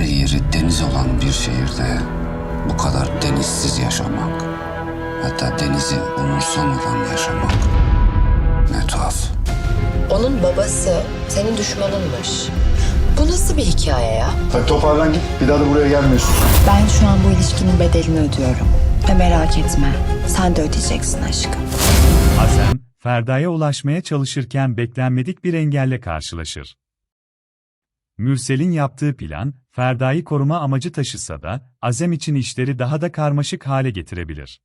her yeri deniz olan bir şehirde bu kadar denizsiz yaşamak, hatta denizi umursamadan yaşamak ne tuhaf. Onun babası senin düşmanınmış. Bu nasıl bir hikaye ya? Hadi toparlan git. Bir daha da buraya gelmiyorsun. Ben şu an bu ilişkinin bedelini ödüyorum. Ve merak etme, sen de ödeyeceksin aşkım. Azem, Ferda'ya ulaşmaya çalışırken beklenmedik bir engelle karşılaşır. Mürsel'in yaptığı plan, Ferda'yı koruma amacı taşısa da, Azem için işleri daha da karmaşık hale getirebilir.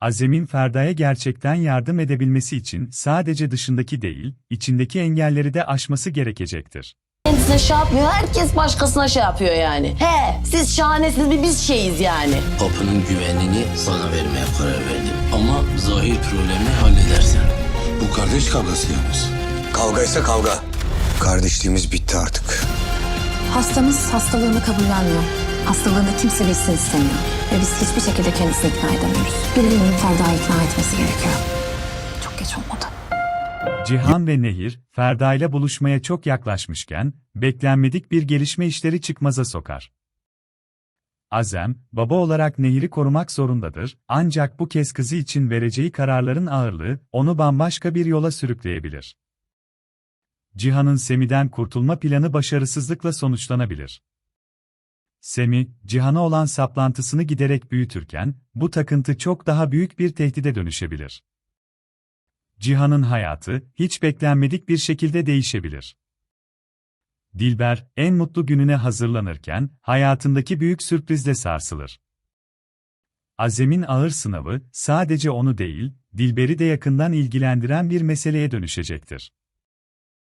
Azem'in Ferda'ya gerçekten yardım edebilmesi için sadece dışındaki değil, içindeki engelleri de aşması gerekecektir. Kendisine şey yapmıyor, herkes başkasına şey yapıyor yani. He, siz şahanesiniz, bir biz şeyiz yani. Kapının güvenini sana vermeye karar verdim. Ama zahir problemi halledersen. Bu kardeş kavgası yalnız. Kavgaysa kavga. Kardeşliğimiz bitti artık. Hastamız hastalığını kabullenmiyor. Hastalığını kimse bilsin istemiyor. Ve biz hiçbir şekilde kendisini ikna edemiyoruz. Birilerinin Ferda'yı ikna etmesi gerekiyor. Çok geç olmadı. Cihan ve Nehir, Ferda ile buluşmaya çok yaklaşmışken, beklenmedik bir gelişme işleri çıkmaza sokar. Azem, baba olarak Nehir'i korumak zorundadır, ancak bu kez kızı için vereceği kararların ağırlığı, onu bambaşka bir yola sürükleyebilir. Cihan'ın Semi'den kurtulma planı başarısızlıkla sonuçlanabilir. Semi, Cihan'a olan saplantısını giderek büyütürken, bu takıntı çok daha büyük bir tehdide dönüşebilir. Cihan'ın hayatı, hiç beklenmedik bir şekilde değişebilir. Dilber, en mutlu gününe hazırlanırken, hayatındaki büyük sürprizle sarsılır. Azem'in ağır sınavı, sadece onu değil, Dilber'i de yakından ilgilendiren bir meseleye dönüşecektir.